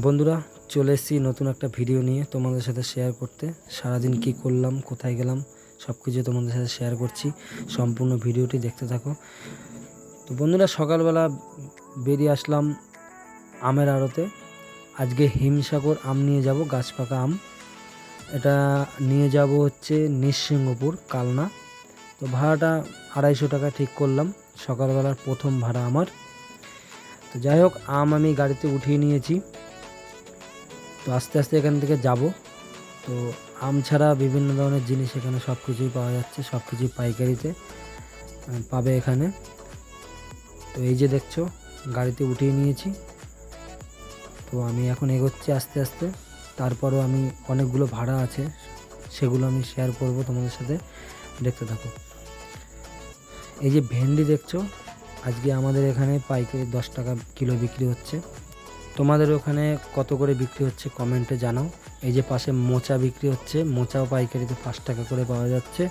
বন্ধুরা, চলে এসেছি নতুন একটা ভিডিও নিয়ে তোমাদের সাথে শেয়ার করতে। সারাদিন কি করলাম, কোথায় গেলাম সব কিছু তোমাদের সাথে শেয়ার করছি। সম্পূর্ণ ভিডিওটি দেখতে থাকো। তো বন্ধুরা, সকালবেলা বেরিয়ে আসলাম আমের আড়তে। আজকে হিমসাগর আম নিয়ে যাব, গাছ পাকা আম। এটা নিয়ে যাব হচ্ছে নিঃসিংহপুর, কালনা। তো ভাড়াটা আড়াইশো টাকা ঠিক করলাম, সকালবেলার প্রথম ভাড়া আমার। তো যাই হোক, আম আমি গাড়িতে উঠিয়ে নিয়েছি। তো আস্তে আস্তে এখান থেকে যাব। তো আম ছাড়া বিভিন্ন ধরনের জিনিস এখানে সব কিছুই পাওয়া যাচ্ছে সব কিছুই পাইকারিতে পাবে এখানে। তো এই যে দেখছ, গাড়িতে উঠিয়ে নিয়েছি। তো আমি এখন এগোচ্ছি আস্তে আস্তে। তারপরও আমি অনেকগুলো ভাড়া আছে, সেগুলো আমি শেয়ার করব তোমাদের সাথে। দেখতে থাকো। এই যে ভেন্ডি দেখছ, আজকে আমাদের এখানে পাইকারি দশ টাকা কিলো বিক্রি হচ্ছে। তোমাদের ওখানে কত করে বিক্রি হচ্ছে কমেন্টে জানাও। এই যে পাশে মোচা বিক্রি হচ্ছে, মোচাও পাইকারিতে পাঁচ টাকা করে পাওয়া যাচ্ছে।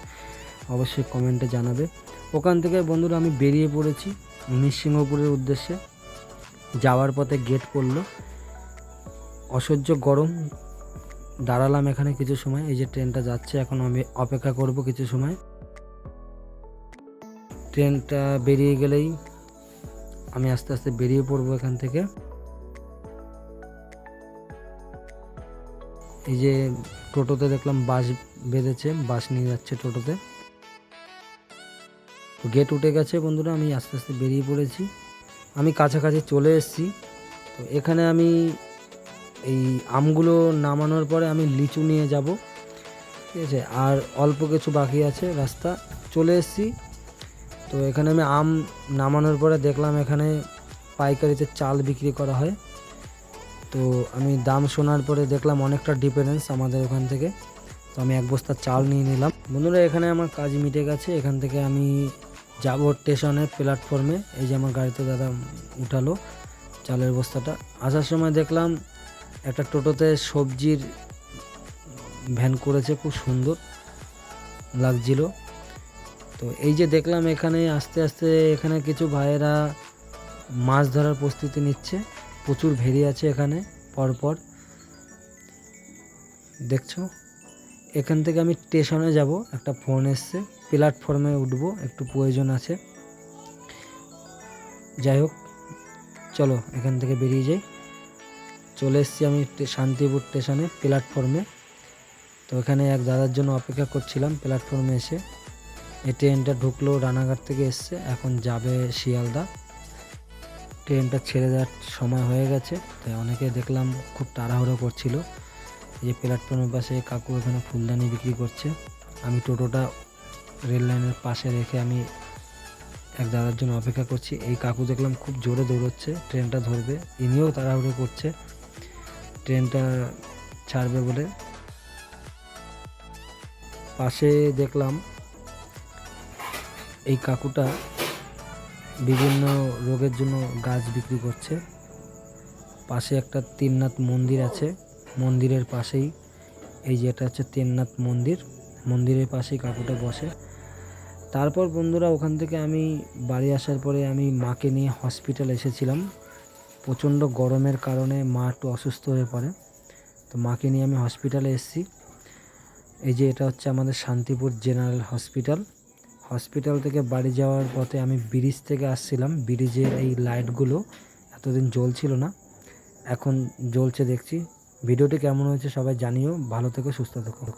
অবশ্যই কমেন্টে জানাবে। ওখান থেকে বন্ধুরা আমি বেরিয়ে পড়েছি নৃসিংহপুরের উদ্দেশ্যে। যাওয়ার পথে গেট পড়ল। অসহ্য গরম। দাঁড়ালাম এখানে কিছু সময়। এই যে ট্রেনটা যাচ্ছে, এখন আমি অপেক্ষা করব কিছু সময়। ট্রেনটা বেরিয়ে গেলেই আমি আস্তে আস্তে বেরিয়ে পড়ব এখান থেকে। এই যে টোটোতে দেখলাম বাস বেঁধেছে, বাস নিয়ে যাচ্ছে টোটোতে। গেট উঠে গেছে বন্ধুরা, আমি আস্তে আস্তে বেরিয়ে পড়েছি। আমি কাছাকাছি চলে এসেছি। তো এখানে আমি এই আমগুলো নামানোর পরে আমি লিচু নিয়ে যাব। ঠিক আছে, আর অল্প কিছু বাকি আছে রাস্তা। চলে এসেছি। তো এখানে আমি আম নামানোর পরে দেখলাম এখানে পাইকারিতে চাল বিক্রি করা হয়। তো আমি দাম শোনার পরে দেখলাম অনেকটা ডিফারেন্স আমাদের ওখান থেকে। তো আমি এক বস্তা চাল নিয়ে নিলাম। বন্ধুরা, এখানে আমার কাজ মিটে গেছে। এখান থেকে আমি যাব স্টেশনে প্ল্যাটফর্মে এই যে আমার গাড়িতে দাদা উঠালো চালের বস্তাটা। আসার সময় দেখলাম একটা টোটোতে সবজির ভ্যান করেছে, খুব সুন্দর লাগছিল। তো এই যে দেখলাম এখানে আস্তে আস্তে এখানে কিছু ভাইয়েরা মাছ ধরার প্রস্তুতি নিচ্ছে। প্রচুর ভেরি আছে এখানে, পরপর। দেখছ? এখান থেকে আমি স্টেশনে যাব, একটা ফোন এসছে, প্ল্যাটফর্মে উঠবো, একটু প্রয়োজন আছে। যাই হোক, চলো, এখান থেকে বেরিয়ে যাই। চলে এসেছি আমি শান্তিপুর স্টেশনে, প্ল্যাটফর্মে। তো এখানে এক দাদার জন্য অপেক্ষা করছিলাম, প্ল্যাটফর্মে এসে। এই ট্রেনটা ঢুকলো, রানাঘাট থেকে এসছে, এখন যাবে শিয়ালদা। ট্রেনটা ছেড়ে দেওয়ার সময় হয়ে গেছে। তাই অনেকে দেখলাম খুব তাড়াহুড়ো করছিল। যে প্ল্যাটফর্মের পাশে কাকু এখানে ফুলদানি বিক্রি করছে। আমি টোটোটা রেল লাইনের পাশে রেখে আমি এক দাদার জন্য অপেক্ষা করছি। এই কাকু দেখলাম খুব জোরে দৌড়চ্ছে, ট্রেনটা ধরবে। ইনিও তাড়াহুড়ো করছে, ট্রেনটা ছাড়বে বলে। পাশে দেখলাম এই কাকুটা বিভিন্ন রোগের জন্য গাছ বিক্রি করছে। পাশে একটা তিননাথ মন্দির আছে। মন্দিরের পাশেই এই যে এটা হচ্ছে তিননাথ মন্দির। মন্দিরের পাশেই কাকুটা বসে। তারপর বন্ধুরা ওখান থেকে আমি বাড়ি আসার পরে আমি মাকে নিয়ে হসপিটাল এসেছিলাম। প্রচণ্ড গরমের কারণে মা একটু অসুস্থ হয়ে পড়ে। তো মাকে নিয়ে আমি হসপিটালে এসেছি। এই যে এটা হচ্ছে আমাদের শান্তিপুর জেনারেল হসপিটাল। হসপিটাল থেকে বাড়ি যাওয়ার পথে আমি ব্রিজ থেকে আসছিলাম। ব্রিজের এই লাইটগুলো এতদিন জ্বলছিল না। এখন জ্বলছে দেখছি। ভিডিওটি কেমন হয়েছে সবাই জানিও। ভালো থেকে, সুস্থ থেকো।